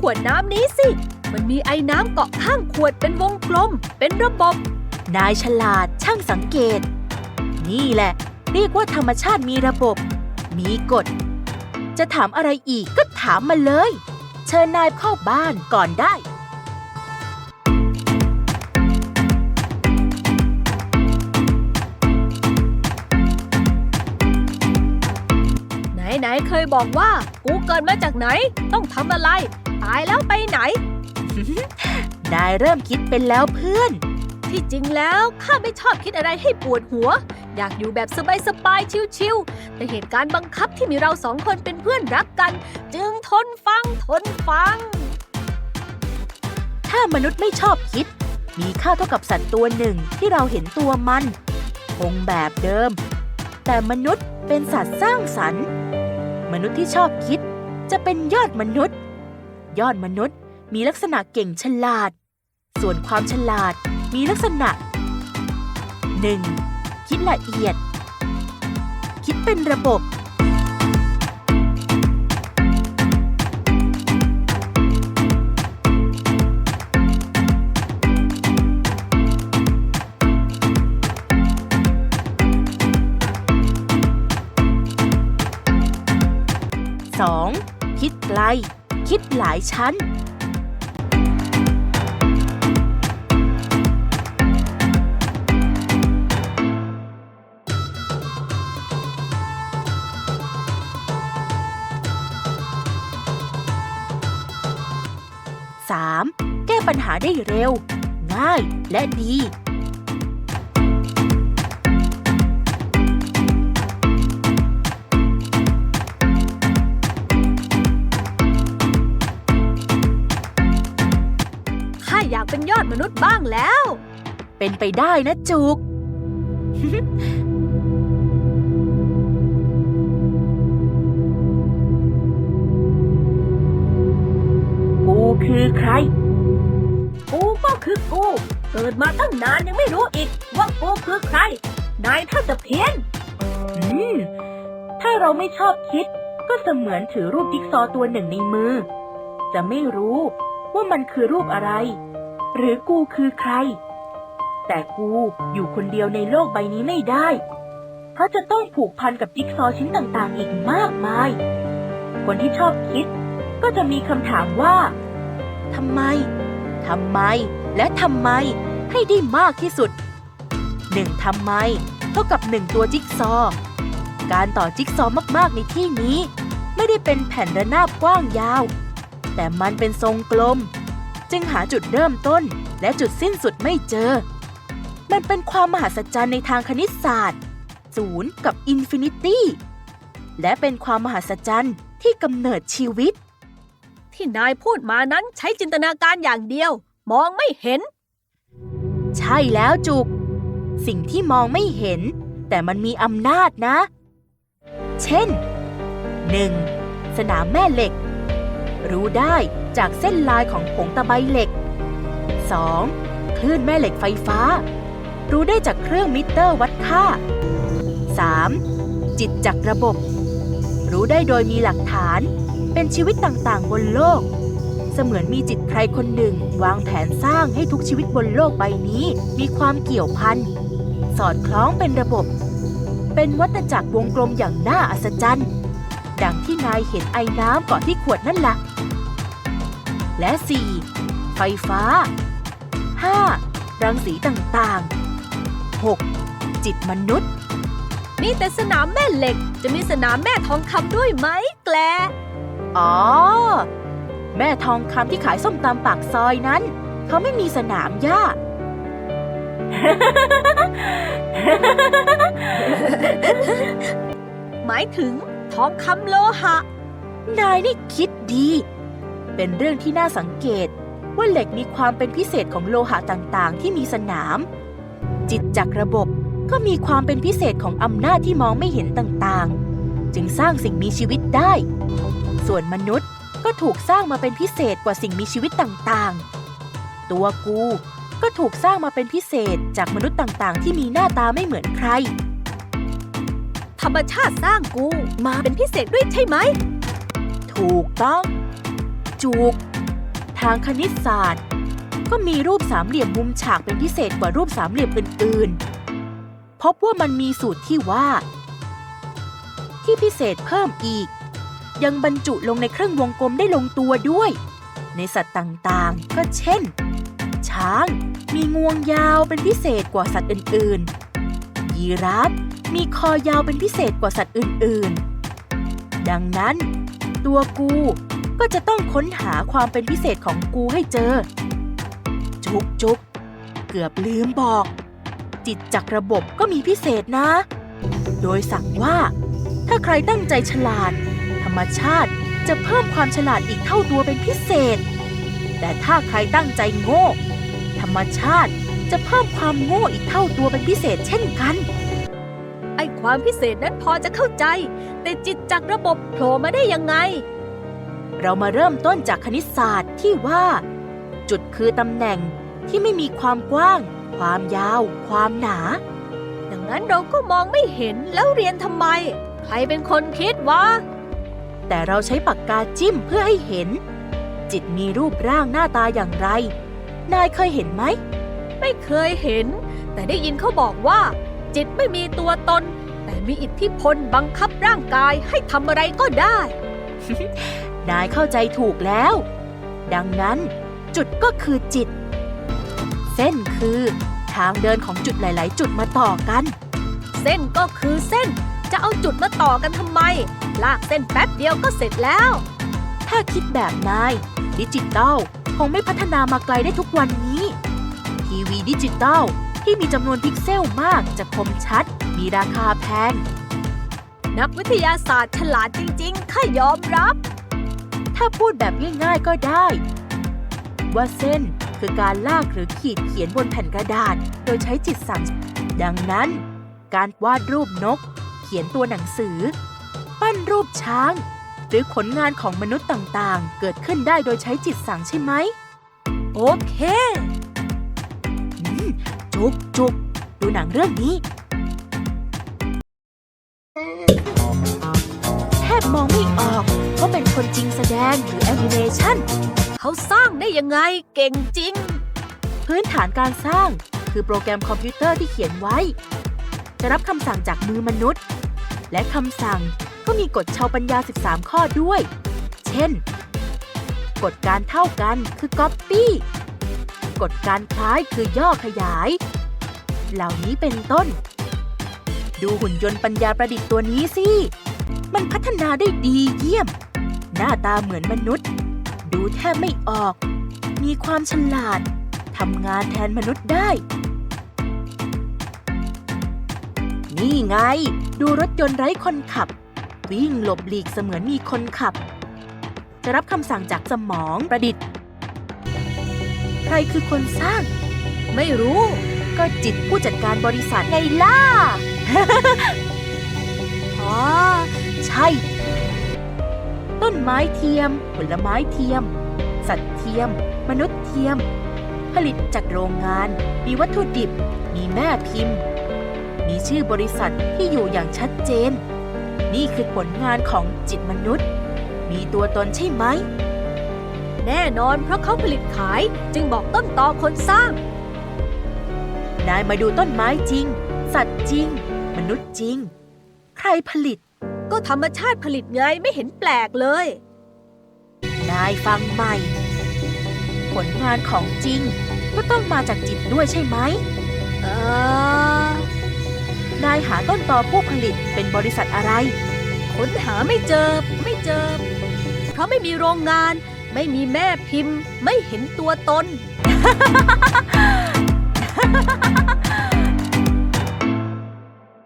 ขวดน้ำนี้สิ มันมีไอ้น้ำเกาะข้างขวดเป็นวงกลม เป็นระบบ นายฉลาดช่างสังเกต นี่แหละ เรียกว่าธรรมชาติมีระบบ มีกฎ จะถามอะไรอีกก็ถามมาเลย เชิญนายเข้าบ้านก่อนได้ไหนๆเคยบอกว่า กูเกิดมาจากไหน ต้องทำอะไร ตายแล้วไปไหน นายเริ่มคิดเป็นแล้วเพื่อน ที่จริงแล้วข้าไม่ชอบคิดอะไรให้ปวดหัว อยากอยู่แบบสบายๆชิวๆแต่เหตุการณ์บังคับที่มีเราสองคนเป็นเพื่อนรักกัน จึงทนฟังทนฟัง ถ้ามนุษย์ไม่ชอบคิด มีค่าเท่ากับสัตว์ตัวหนึ่งที่เราเห็นตัวมันคงแบบเดิม แต่มนุษย์เป็นสัตว์สร้างสรรค์ มนุษย์ที่ชอบคิดจะเป็นยอดมนุษย์ ยอดมนุษย์ มีลักษณะเก่งฉลาด ส่วนความฉลาดมีลักษณะ 1. คิดละเอียด คิดเป็นระบบ 2. คิดไกล คิดหลายชั้น 3. แก้ปัญหาได้เร็ว ง่ายและดี นุษย์บ้างแล้ว เป็นไปได้นะจุก กูคือใคร กูก็คือกู เกิดมาตั้งนานยังไม่รู้อีกว่ากูคือใคร นายถ้าจะเพี้ยนอืมถ้าเราไม่ชอบคิด ก็เสมือนถือรูปจิ๊กซอว์ตัวหนึ่งในมือ จะไม่รู้ว่ามันคือรูปอะไร หรือกูคือใคร แต่กูอยู่คนเดียวในโลกใบนี้ไม่ได้ เพราะจะต้องผูกพันกับจิ๊กซอว์ชิ้นต่างๆ อีกมากมาย คนที่ชอบคิด ก็จะมีคำถามว่าทำไม ทำไม และทำไมให้ได้มากที่สุดหนึ่งทำไม เท่ากับหนึ่งตัวจิ๊กซอว์การต่อจิ๊กซอว์มากๆในที่นี้ ไม่ได้เป็นแผ่นระนาบกว้างยาว แต่มันเป็นทรงกลม จึงหาจุดเริ่มต้น และจุดสิ้นสุดไม่เจอ มันเป็นความมหัศจรรย์ในทางคณิตศาสตร์ศูนย์กับอินฟินิตี้ และเป็นความมหัศจรรย์ที่กำเนิดชีวิต ที่นายพูดมานั้นใช้จินตนาการอย่างเดียว มองไม่เห็น ใช่แล้วจุก สิ่งที่มองไม่เห็น แต่มันมีอำนาจนะ เช่น 1. สนามแม่เหล็ก รู้ได้ จากเส้นลายของผงตะไบเหล็ก 2. คลื่นแม่เหล็กไฟฟ้า รู้ได้จากเครื่องมิเตอร์วัดค่า 3. จิตจากระบบ รู้ได้โดยมีหลักฐาน เป็นชีวิตต่างๆ บนโลก เสมือนมีจิตใครคนหนึ่ง วางแผนสร้างให้ทุกชีวิตบนโลกใบนี้ มีความเกี่ยวพัน สอดคล้องเป็นระบบ เป็นวัฏจักรวงกลมอย่างน่าอัศจรรย์ ดังที่นายเห็นไอ้น้ำเกาะที่ขวดนั่นละ่ะ และ 4. ไฟฟ้า 5. รังสีต่างๆ 6. จิตมนุษย์มีแต่สนามแม่เหล็กจะมีสนามแม่ทองคำด้วยไหมแกลอ๋อ แม่ทองคำที่ขายส้มตำปากซอยนั้น เขาไม่มีสนามหญ้าหมายถึงทองคำโลหะ นายนี่คิดดี เป็นเรื่องที่น่าสังเกต ว่าเหล็กมีความเป็นพิเศษของโลหะต่างๆ ที่มีสนาม จิตจากระบบก็มีความเป็นพิเศษของอำนาจที่มองไม่เห็นต่างๆ จึงสร้างสิ่งมีชีวิตได้ ส่วนมนุษย์ก็ถูกสร้างมาเป็นพิเศษกว่าสิ่งมีชีวิตต่างๆ ตัวกูก็ถูกสร้างมาเป็นพิเศษจากมนุษย์ต่างๆ ที่มีหน้าตาไม่เหมือนใคร ธรรมชาติสร้างกูมาเป็นพิเศษด้วยใช่ไหม ถูกต้อง จูกทางคณิตศาสตร์ ก็มีรูปสามเหลี่ยมมุมฉากเป็นพิเศษกว่ารูปสามเหลี่ยมอื่นๆ พบว่ามันมีสูตรที่ว่า ที่พิเศษเพิ่มอีก ยังบรรจุลงในเครื่องวงกลมได้ลงตัวด้วย ในสัตว์ต่างๆ ก็เช่น ช้างมีงวงยาวเป็นพิเศษกว่าสัตว์อื่นๆ ยีราฟมีคอยาวเป็นพิเศษกว่าสัตว์อื่นๆ ดังนั้น ตัวกู ก็จะต้องค้นหาความเป็นพิเศษของกูให้เจอ จุกจุกเกือบลืมบอก จิตจักระบบก็มีพิเศษนะ โดยสั่งว่า ถ้าใครตั้งใจฉลาด ธรรมชาติจะเพิ่มความฉลาดอีกเท่าตัวเป็นพิเศษ แต่ถ้าใครตั้งใจโง่ ธรรมชาติจะเพิ่มความโง่อีกเท่าตัวเป็นพิเศษเช่นกัน ไอความพิเศษนั้นพอจะเข้าใจ แต่จิตจากระบบโผล่มาได้ยังไง เรามาเริ่มต้นจากคณิตศาสตร์ที่ว่า จุดคือตำแหน่งที่ไม่มีความกว้าง ความยาว ความหนา ดังนั้นเราก็มองไม่เห็นแล้วเรียนทำไม ใครเป็นคนคิดวะ แต่เราใช้ปากกาจิ้มเพื่อให้เห็น จิตมีรูปร่างหน้าตาอย่างไร นายเคยเห็นไหม ไม่เคยเห็น แต่ได้ยินเขาบอกว่า จิตไม่มีตัวตน แต่มีอิทธิพลบังคับร่างกายให้ทำอะไรก็ได้ นายเข้าใจถูกแล้ว ดังนั้นจุดก็คือจิต เส้นคือทางเดินของจุดหลาย ๆ จุดมาต่อกัน เส้นก็คือเส้น จะเอาจุดมาต่อกันทำไม ลากเส้นแป๊บเดียวก็เสร็จแล้ว ถ้าคิดแบบนายดิจิตอลคงไม่พัฒนามาไกลได้ทุกวันนี้ ทีวีดิจิตอลที่มีจำนวนพิกเซลมากจะคมชัด มีราคาแพง นักวิทยาศาสตร์ฉลาดจริง ๆ ข้ายอมรับ ถ้าพูดแบบง่ายๆก็ได้ ว่าเส้นคือการลากหรือขีดเขียนบนแผ่นกระดาษ โดยใช้จิตสั่ง ดังนั้น การวาดรูปนก เขียนตัวหนังสือ ปั้นรูปช้าง หรือผลงานของมนุษย์ต่างๆ เกิดขึ้นได้โดยใช้จิตสั่งใช่ไหม โอเคจุกจุกดูหนังเรื่องนี้แทบมองไม่ออกว่าเป็นคนจริง แดงหรือแอนิเมชันเขาสร้างได้ยังไงเก่งจริง พื้นฐานการสร้างคือโปรแกรมคอมพิวเตอร์ที่เขียนไว้ จะรับคำสั่งจากมือมนุษย์ และคำสั่งก็มีกฎชาวปัญญา 13 ข้อด้วย เช่น กฎการเท่ากันคือ Copy กฎการคล้ายคือย่อขยาย เหล่านี้เป็นต้น ดูหุ่นยนต์ปัญญาประดิษฐ์ตัวนี้สิ มันพัฒนาได้ดีเยี่ยม น้าตาเหมือนมนุษย์ ดูแทบไม่ออก มีความฉลาดทำงานแทนมนุษย์ได้ นี่ไง ดูรถยนต์ไร้คนขับ วิ่งหลบหลีกเสมือนมีคนขับ จะรับคำสั่งจากสมองประดิษฐ์ ใครคือคนสร้าง ไม่รู้ ก็จิตผู้จัดการบริษัทไงล่ะ อ๋อ ใช่ ต้นไม้เทียม ผลไม้เทียม สัตว์เทียม มนุษย์เทียม ผลิตจากโรงงาน มีวัตถุดิบ มีแม่พิมพ์ มีชื่อบริษัทที่อยู่อย่างชัดเจน นี่คือผลงานของจิตมนุษย์ มีตัวตนใช่ไหม แน่นอนเพราะเขาผลิตขายจึงบอกต้นตอคนสร้าง นายมาดูต้นไม้จริง สัตว์จริง มนุษย์จริง ใครผลิต ก็ธรรมชาติผลิตไงไม่เห็นแปลกเลย นายฟังใหม่ ผลงานของจริง ก็ต้องมาจากจิตด้วยใช่ไหม เออนายหาต้นตอผู้ผลิตเป็นบริษัทอะไร ค้นหาไม่เจอ ไม่เจอ เพราะไม่มีโรงงาน ไม่มีแม่พิมพ์ ไม่เห็นตัวตน